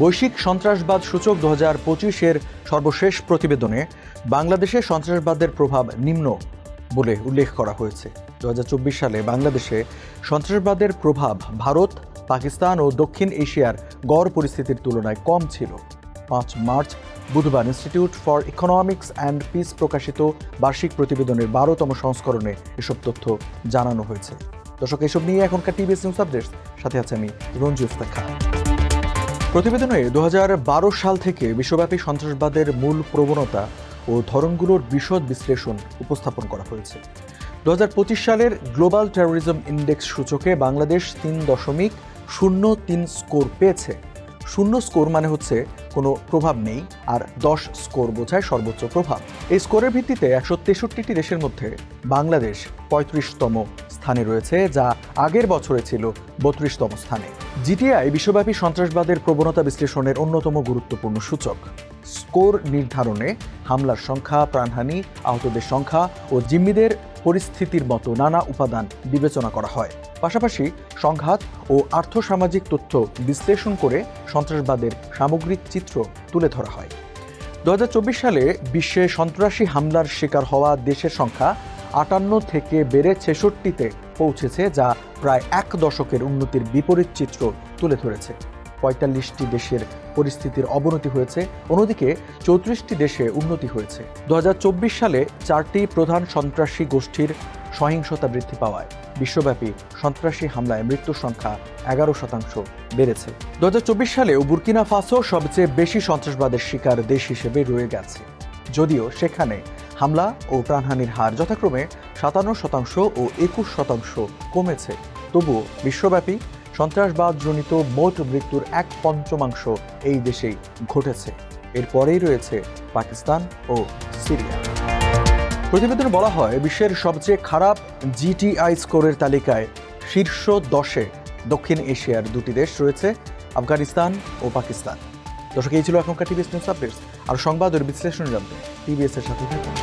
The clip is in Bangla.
বৈশ্বিক সন্ত্রাসবাদ সূচক দু হাজার পঁচিশের সর্বশেষ প্রতিবেদনে বাংলাদেশে সন্ত্রাসবাদের প্রভাব নিম্ন বলে উল্লেখ করা হয়েছে। দু হাজার চব্বিশ সালে বাংলাদেশে সন্ত্রাসবাদের প্রভাব ভারত, পাকিস্তান ও দক্ষিণ এশিয়ার গড় পরিস্থিতির তুলনায় কম ছিল। পাঁচ মার্চ বুধবার institute for economics and peace প্রকাশিত বার্ষিক প্রতিবেদনের বারোতম সংস্করণে এসব তথ্য জানানো হয়েছে। দর্শক, এসব নিয়ে এখনকার টিভিএস নিউজ আপডেটস, সাথে আছে আমি রঞ্জু ইফতার খান প্রতিবেদনে দু হাজার বারো সাল থেকে বিশ্বব্যাপী সন্ত্রাসবাদের মূল প্রবণতা ও ধরনগুলোর বিশদ বিশ্লেষণ উপস্থাপন করা হয়েছে। দু হাজার পঁচিশ সালের গ্লোবাল টেরোরিজম ইন্ডেক্স সূচকে বাংলাদেশ তিন দশমিক শূন্য তিন স্কোর পেয়েছে। শূন্য স্কোর মানে হচ্ছে কোনো প্রভাব নেই, আর দশ স্কোর বোঝায় সর্বোচ্চ প্রভাব। এই স্কোরের ভিত্তিতে একশো তেষট্টিটি দেশের মধ্যে বাংলাদেশ পঁয়ত্রিশতম স্থানে রয়েছে, যা আগের বছরে ছিল বত্রিশতম স্থানে। জিটিআই বিশ্বব্যাপী সন্ত্রাসবাদের প্রবণতা বিশ্লেষণের অন্যতম গুরুত্বপূর্ণ সূচক। স্কোর নির্ধারণে হামলার সংখ্যা, প্রাণহানি, আহতদের সংখ্যা ও জিম্মিদের পরিস্থিতির মতো নানা উপাদান বিবেচনা করা হয়। পাশাপাশি সংঘাত ও আর্থসামাজিক তথ্য বিশ্লেষণ করে সন্ত্রাসবাদের সামগ্রিক চিত্র তুলে ধরা হয়। দু হাজার চব্বিশ সালে বিশ্বে সন্ত্রাসী হামলার শিকার হওয়া দেশের সংখ্যা আটান্ন থেকে বেড়ে ছেষট্টিতে পৌঁছেছে যা প্রায় এক দশকের উন্নতির বিপরীত চিত্র তুলে ধরেছে। পঁয়তাল্লিশটি দেশের পরিস্থিতির অবনতি হয়েছে, অন্যদিকে চৌত্রিশটি দেশে উন্নতি হয়েছে। দু সালে চারটি প্রধান সন্ত্রাসী গোষ্ঠীর সহিংসতা বৃদ্ধি পাওয়ায় বিশ্বব্যাপী সন্ত্রাসী হামলায় মৃত্যুর সংখ্যা এগারো শতাংশ বেড়েছে। দু সালেও বুর্কিনা ফাসো সবচেয়ে বেশি সন্ত্রাসবাদের শিকার দেশ হিসেবে রয়ে গেছে। যদিও সেখানে হামলা ও প্রাণহানির হার যথাক্রমে সাতান্ন শতাংশ ও একুশ শতাংশ কমেছে। তবুও বিশ্বব্যাপী সন্ত্রাসবাদজনিত মোট মৃত্যুর এক পঞ্চমাংশ এই দেশেই ঘটেছে। এরপরেই রয়েছে পাকিস্তান ও সিরিয়া। প্রতিবেদনে বলা হয়, বিশ্বের সবচেয়ে খারাপ জিটিআই স্কোরের তালিকায় শীর্ষ দশে দক্ষিণ এশিয়ার দুটি দেশ রয়েছে, আফগানিস্তান ও পাকিস্তান। দর্শক, এই ছিল এখনকার টিভিএস নিউজ আপডেটস। আর সংবাদ ও বিশ্লেষণ জানতে টিভিএস এর সাথে থাকুন।